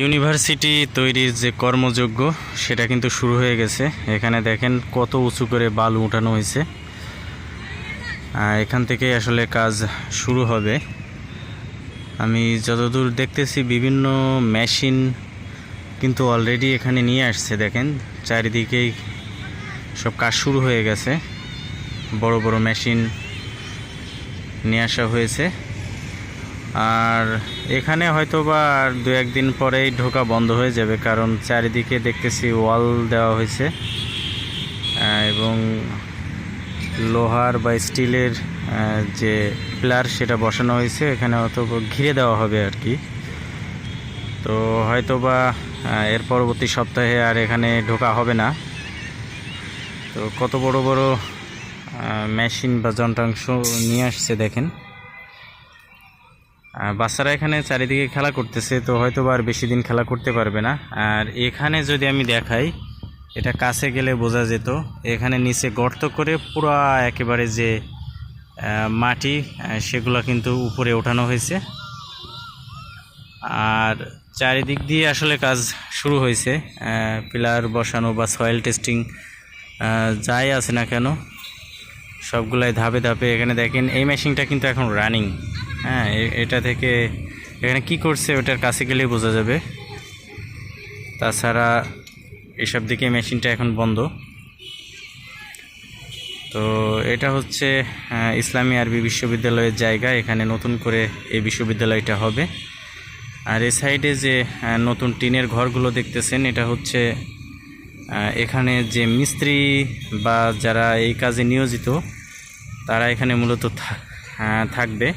University তৈরির যে কর্মযোগ্য সেটা কিন্তু শুরু হয়ে গেছে। এখানে দেখেন কত উঁচু করে বালু উঠানো হয়েছে। এখান থেকে আসলে কাজ শুরু হবে। আমি যতদূর দেখতেছি, বিভিন্ন মেশিন কিন্তু অলরেডি এখানে নিয়ে আসছে। দেখেন, চারিদিকেই সব কাজ শুরু হয়ে গেছে। বড় বড় মেশিন নিয়ে আসা হয়েছে। আর এখানে হয়তো বা দু একদিন পরেই ঢোকা বন্ধ হয়ে যাবে, কারণ চারিদিকে দেখতেছি ওয়াল দেওয়া হয়েছে এবং লোহার বা স্টিলের যে পিলার সেটা বসানো হয়েছে, এখানে হয়তো ঘিরে দেওয়া হবে আর কি। তো হয়তো বা এর পরবর্তী সপ্তাহে আর এখানে ঢোকা হবে না। তো কত বড় বড় মেশিন বা যন্ত্রাংশ নিয়ে আসছে দেখেন। বাচ্চারা এখানে চারিদিকে খেলা করতেছে, তো হয়তো আর বেশি দিন খেলা করতে পারবে না। আর এখানে যদি আমি দেখাই, এটা কাছে গেলে বোঝা যেত, এখানে নিচে গর্ত করে পুরো একেবারে যে মাটি সেগুলো কিন্তু উপরে ওঠানো হয়েছে। আর চারিদিক দিয়ে আসলে কাজ শুরু হয়েছে পিলার বসানো বা সয়েল টেস্টিং যাই আছে না কেন, সবগুলাই ধাপে ধাপে। এখানে দেখেন, এই মেশিনটা কিন্তু এখন রানিং হ্যাঁ এটা থেকে এখানে কি করছে ওটার কাছে গেলেই বোঝা যাবে। তাছাড়া এসব দিকে মেশিনটা এখন বন্ধ। তো এটা হচ্ছে ইসলামী আরবি বিশ্ববিদ্যালয়ের জায়গা, এখানে নতুন করে এই বিশ্ববিদ্যালয়টা হবে। আর এ সাইডে যে নতুন টিনের ঘরগুলো দেখতেছেন, এটা হচ্ছে এখানে যে মিস্ত্রি বা যারা এই কাজে নিয়োজিত, তারা এখানে মূলত থাকবে।